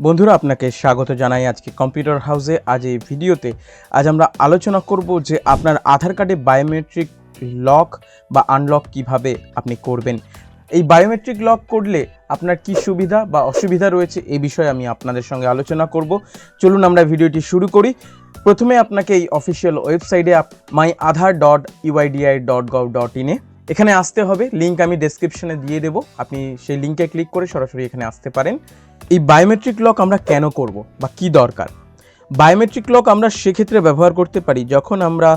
বন্ধুরা, আপনাকে স্বাগত জানাই আজকে কম্পিউটার হাউসে। আজ এই ভিডিওতে আজ আমরা আলোচনা করব যে আপনার আধার কার্ডে বায়োমেট্রিক লক বা আনলক কীভাবে আপনি করবেন। এই বায়োমেট্রিক লক করলে আপনার কি সুবিধা বা অসুবিধা রয়েছে এই বিষয়ে আমি আপনাদের সঙ্গে আলোচনা করব। চলুন আমরা ভিডিওটি শুরু করি। প্রথমে আপনাকে এই অফিসিয়াল ওয়েবসাইটে my Aadhaar dot UIDAI dot gov dot ইনে এখানে আসতে হবে। লিঙ্ক আমি ডেসক্রিপশনে দিয়ে দেবো। আপনি সেই লিঙ্কে ক্লিক করে সরাসরি এখানে আসতে পারেন। এই বায়োমেট্রিক লক আমরা কেন করব বা কি দরকার? বায়োমেট্রিক লক আমরা সেক্ষেত্রে ব্যবহার করতে পারি যখন আমরা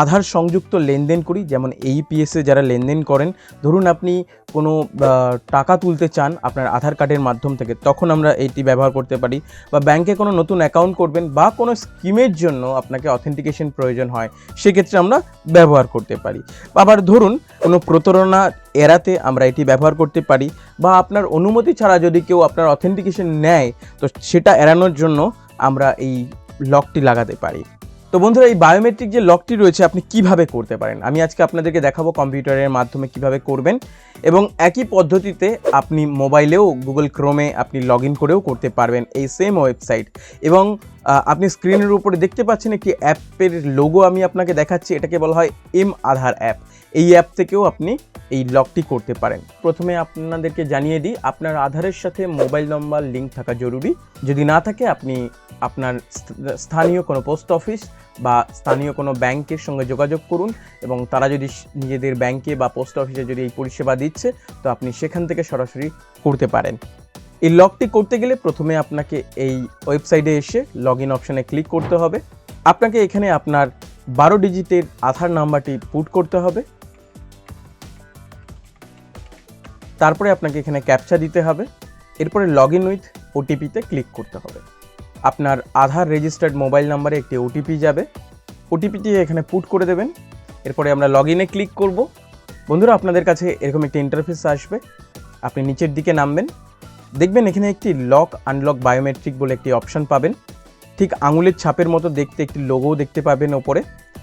আধার সংযুক্ত লেনদেন করি, যেমন এইপিএসে যারা লেনদেন করেন। ধরুন আপনি কোনো টাকা তুলতে চান আপনার আধার কার্ডের মাধ্যম থেকে, তখন আমরা এটি ব্যবহার করতে পারি। বা ব্যাংকে কোনো নতুন অ্যাকাউন্ট করবেন বা কোনো স্কিমের জন্য আপনাকে অথেন্টিকেশন প্রয়োজন হয়, সেক্ষেত্রে আমরা ব্যবহার করতে পারি। আবার ধরুন, কোনো প্রতারণা এড়াতে আমরা এটি ব্যবহার করতে পারি বা আপনার অনুমতি ছাড়া যদি কেউ আপনার অথেন্টিকেশন নেয়, তো সেটা এড়ানোর জন্য আমরা এই লকটি লাগাতে পারি। তো বন্ধুরা, এই বায়োমেট্রিক যে লকটি রয়েছে, আপনি কীভাবে করতে পারেন? আমি আজকে আপনাদেরকে দেখাবো কম্পিউটারের মাধ্যমে কীভাবে করবেন এবং একই পদ্ধতিতে আপনি মোবাইলেও গুগল ক্রোমে আপনি লগ ইন করেও করতে পারবেন এই সেম ওয়েবসাইট এবং আপনি স্ক্রিনের উপরে দেখতে পাচ্ছেন একটি অ্যাপের লোগো আমি আপনাকে দেখাচ্ছি, এটাকে বলা হয় এম আধার অ্যাপ এই অ্যাপ থেকেও আপনি এই লকটি করতে পারেন। প্রথমে আপনাদেরকে জানিয়ে দিই, আপনার আধারের সাথে মোবাইল নম্বর লিঙ্ক থাকা জরুরি। যদি না থাকে, আপনি আপনার স্থানীয় কোনো পোস্ট অফিস বা স্থানীয় কোনো ব্যাংকের সঙ্গে যোগাযোগ করুন এবং তারা যদি নিজেদের ব্যাংকে বা পোস্ট অফিসে যদি এই পরিষেবা দিচ্ছে, তো আপনি সেখান থেকে সরাসরি করতে পারেন। এই লকটি করতে গেলে প্রথমে আপনাকে এই ওয়েবসাইটে এসে লগ ইন অপশানে ক্লিক করতে হবে। আপনাকে এখানে আপনার বারো ডিজিটের আধার নাম্বারটি পুট করতে হবে। তারপরে আপনাকে এখানে ক্যাপচা দিতে হবে। এরপরে লগ ইন উইথ ওটিপিতে ক্লিক করতে হবে। আপনার আধার রেজিস্টার্ড মোবাইল নাম্বারে একটি ওটিপি যাবে। ওটিপিটি এখানে পুট করে দেবেন। এরপরে আমরা লগ ইনে ক্লিক করব। বন্ধুরা, আপনাদের কাছে এরকম একটি ইন্টারফেস আসবে। আপনি নিচের দিকে নামবেন। দেখবেন এখানে একটি লক আনলক বায়োমেট্রিক বলে একটি অপশন পাবেন। ঠিক আঙুলের ছাপের মতো দেখতে একটি লোগো দেখতে পাবেন ওপরে।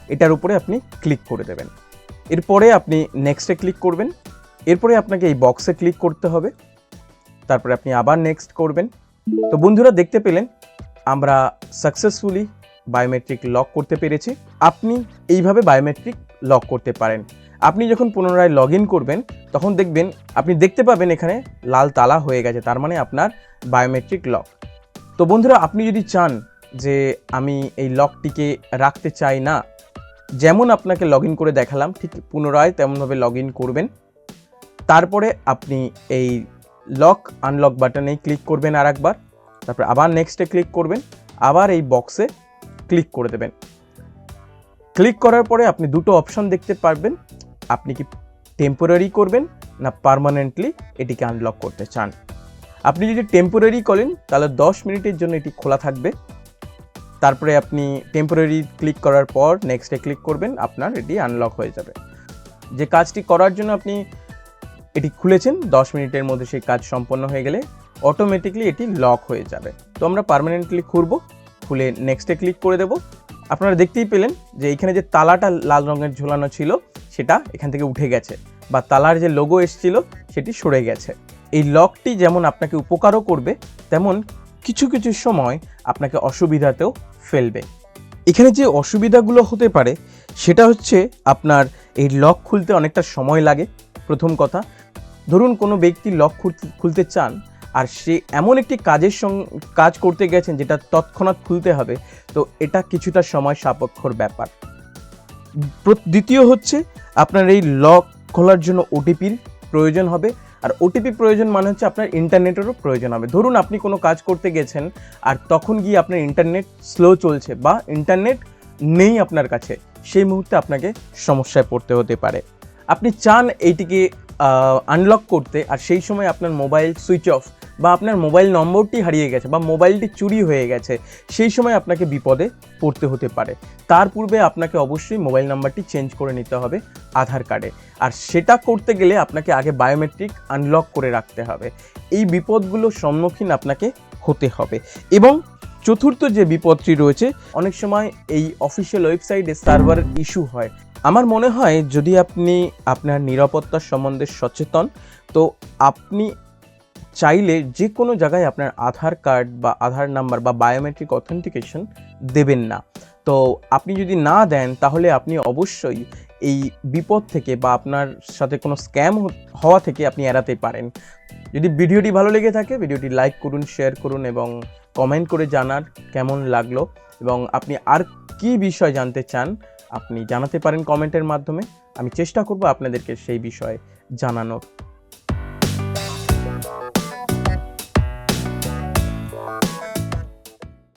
এটার উপরে আপনি ক্লিক করে দেবেন। এরপরে আপনি নেক্সটে ক্লিক করবেন। এরপরে আপনাকে এই বক্সে ক্লিক করতে হবে। তারপরে আপনি আবার নেক্সট করবেন। তো বন্ধুরা, দেখতে পেলেন, আমরা সাকসেসফুলি বায়োমেট্রিক লক করতে পেরেছি। আপনি এইভাবে বায়োমেট্রিক লক করতে পারেন। আপনি যখন পুনরায় লগ করবেন, তখন দেখবেন, আপনি দেখতে পাবেন এখানে লাল তালা হয়ে গেছে, তার মানে আপনার বায়োমেট্রিক লক তো বন্ধুরা, আপনি যদি চান যে আমি এই লকটিকে রাখতে চাই না, যেমন আপনাকে লগ করে দেখালাম, ঠিক পুনরায় তেমনভাবে লগ করবেন। তারপরে আপনি এই লক আনলক বাটনে ক্লিক করবেন আর একবার তারপর আবার নেক্সটে ক্লিক করবেন। আবার এই বক্সে ক্লিক করে দেবেন। ক্লিক করার পরে আপনি দুটো অপশন দেখতে পারবেন। আপনি কি টেম্পোরারি করবেন না পার্মানেন্টলি এটিকে আনলক করতে চান? আপনি যদি টেম্পোরারি করেন, তাহলে দশ মিনিটের জন্য এটি খোলা থাকবে। তারপরে আপনি টেম্পোরারি ক্লিক করার পর নেক্সটে ক্লিক করবেন, আপনার এটি আনলক হয়ে যাবে। যে কাজটি করার জন্য আপনি এটি খুলেছেন, দশ মিনিটের মধ্যে সেই কাজ সম্পন্ন হয়ে গেলে অটোমেটিকলি এটি লক হয়ে যাবে। তো আমরা পার্মানেন্টলি খুলব, খুলে নেক্সটে ক্লিক করে দেব। আপনারা দেখতেই পেলেন যে এখানে যে তালাটা লাল রঙের ঝোলানো ছিল, সেটা এখান থেকে উঠে গেছে বা তালার যে লোগো এসেছিল, সেটি সরে গেছে। এই লকটি যেমন আপনাকে উপকারও করবে, তেমন কিছু কিছু সময় আপনাকে অসুবিধাতেও ফেলবে। এখানে যে অসুবিধাগুলো হতে পারে, সেটা হচ্ছে আপনার এই লক খুলতে অনেকটা সময় লাগে। প্রথম কথা ধরুন কোনো ব্যক্তি লক খুলতে চান আর সে এমন একটি কাজের সঙ্গে কাজ করতে গেছেন যেটা তৎক্ষণাৎ খুলতে হবে, তো এটা কিছুটা সময় সাপেক্ষর ব্যাপার। দ্বিতীয় হচ্ছে আপনার এই লক খোলার জন্য ওটিপির প্রয়োজন হবে, আর ওটিপি প্রয়োজন মানে হচ্ছে আপনার ইন্টারনেটেরও প্রয়োজন হবে। ধরুন আপনি কোনো কাজ করতে গেছেন আর তখন গিয়ে আপনার ইন্টারনেট স্লো চলছে বা ইন্টারনেট নেই আপনার কাছে, সেই মুহূর্তে আপনাকে সমস্যায় পড়তে হতে পারে। আপনি চান এইটিকে আনলক করতে আর সেই সময় আপনার মোবাইল সুইচ অফ বা আপনার মোবাইল নম্বরটি হারিয়ে গেছে বা মোবাইলটি চুরি হয়ে গেছে, সেই সময় আপনাকে বিপদে পড়তে হতে পারে। তার পূর্বে আপনাকে অবশ্যই মোবাইল নাম্বারটি চেঞ্জ করে নিতে হবে আধার কার্ডে। আর সেটা করতে গেলে আপনাকে আগে বায়োমেট্রিক আনলক করে রাখতে হবে। এই বিপদগুলোর সম্মুখীন আপনাকে হতে হবে। এবং চতুর্থ যে বিপদটি রয়েছে, অনেক সময় এই অফিসিয়াল ওয়েবসাইটে সার্ভারের ইস্যু হয়। আমার মনে হয় যদি আপনি আপনার নিরাপত্তার সম্বন্ধে সচেতন, তো আপনি চাইলে যে কোনো জায়গায় আপনার আধার কার্ড বা আধার নাম্বার বা বায়োমেট্রিক অথেন্টিকেশন দেবেন না। তো আপনি যদি না দেন, তাহলে আপনি অবশ্যই এই বিপদ থেকে বা আপনার সাথে কোনো স্ক্যাম হওয়া থেকে আপনি এড়াতে পারেন। যদি ভিডিওটি ভালো লেগে থাকে, ভিডিওটি লাইক করুন শেয়ার করুন এবং কমেন্ট করে জানার কেমন লাগল এবং আপনি আর কি বিষয় জানতে চান আপনি জানাতে পারেন কমেন্টের মাধ্যমে। আমি চেষ্টা করব আপনাদেরকে সেই বিষয়ে জানানোর।